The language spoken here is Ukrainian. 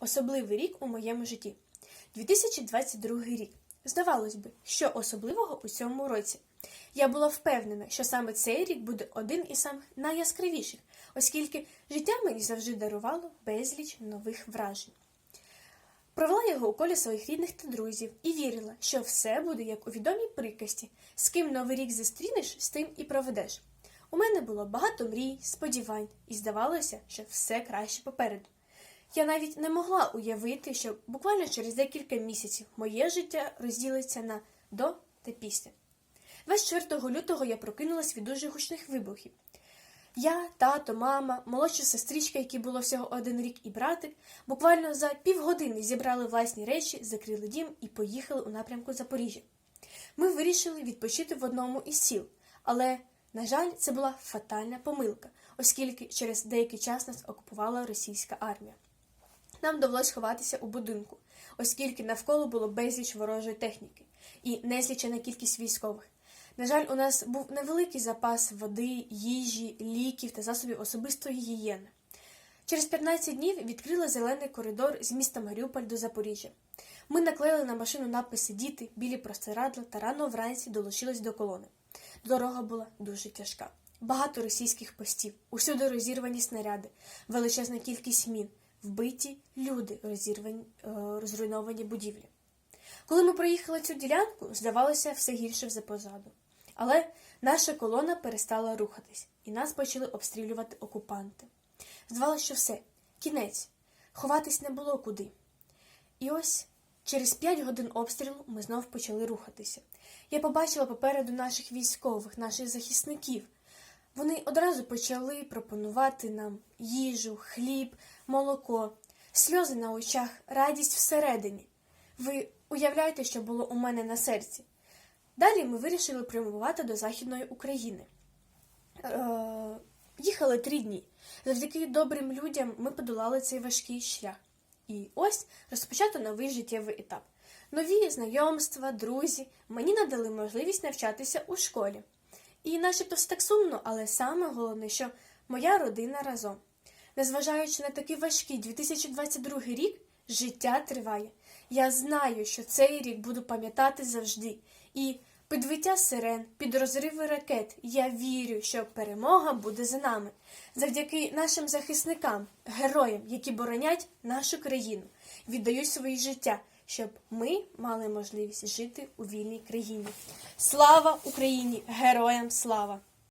особливий рік у моєму житті. 2022 рік. Здавалось би, що особливого у цьому році. Я була впевнена, що саме цей рік буде один із самих найяскравіших, оскільки життя мені завжди дарувало безліч нових вражень. Провела його у колі своїх рідних та друзів і вірила, що все буде як у відомій приказці з ким новий рік зустрінеш, з тим і проведеш. У мене було багато мрій, сподівань, і здавалося, що все краще попереду. Я навіть не могла уявити, що буквально через декілька місяців моє життя розділиться на до та після. 24 лютого я прокинулась від дуже гучних вибухів. Я, тато, мама, молодша сестричка, якій було всього один рік, і братик, буквально за півгодини зібрали власні речі, закрили дім і поїхали у напрямку Запоріжжя. Ми вирішили відпочити в одному із сіл, але, на жаль, це була фатальна помилка, оскільки через деякий час нас окупувала російська армія. Нам довелось ховатися у будинку, оскільки навколо було безліч ворожої техніки і незлічена кількість військових. На жаль, у нас був невеликий запас води, їжі, ліків та засобів особистої гігієни. Через 15 днів відкрили зелений коридор з міста Маріуполь до Запоріжжя. Ми наклеїли на машину написи Діти, білі простирадла та рано вранці долучились до колони. Дорога була дуже тяжка. Багато російських постів, усюди розірвані снаряди, величезна кількість мін, вбиті люди, розірвані, е, розруйновані будівлі. Коли ми проїхали цю ділянку, здавалося все гірше вже позаду. Але наша колона перестала рухатись, і нас почали обстрілювати окупанти. Здавалося, що все, кінець, ховатись не було куди. І ось через п'ять годин обстрілу ми знов почали рухатися. Я побачила попереду наших військових, наших захисників. Вони одразу почали пропонувати нам їжу, хліб, молоко, сльози на очах, радість всередині. Ви уявляєте, що було у мене на серці? Далі ми вирішили прямувати до Західної України. Е, їхали три дні. Завдяки добрим людям ми подолали цей важкий шлях. І ось розпочато новий життєвий етап. Нові знайомства, друзі мені надали можливість навчатися у школі. І начебто все так сумно, але саме головне, що моя родина разом. Незважаючи на такий важкий 2022 рік, життя триває. Я знаю, що цей рік буду пам'ятати завжди. І під виття сирен, під розриви ракет я вірю, що перемога буде за нами. Завдяки нашим захисникам, героям, які боронять нашу країну, віддають свої життя, щоб ми мали можливість жити у вільній країні. Слава Україні! Героям слава!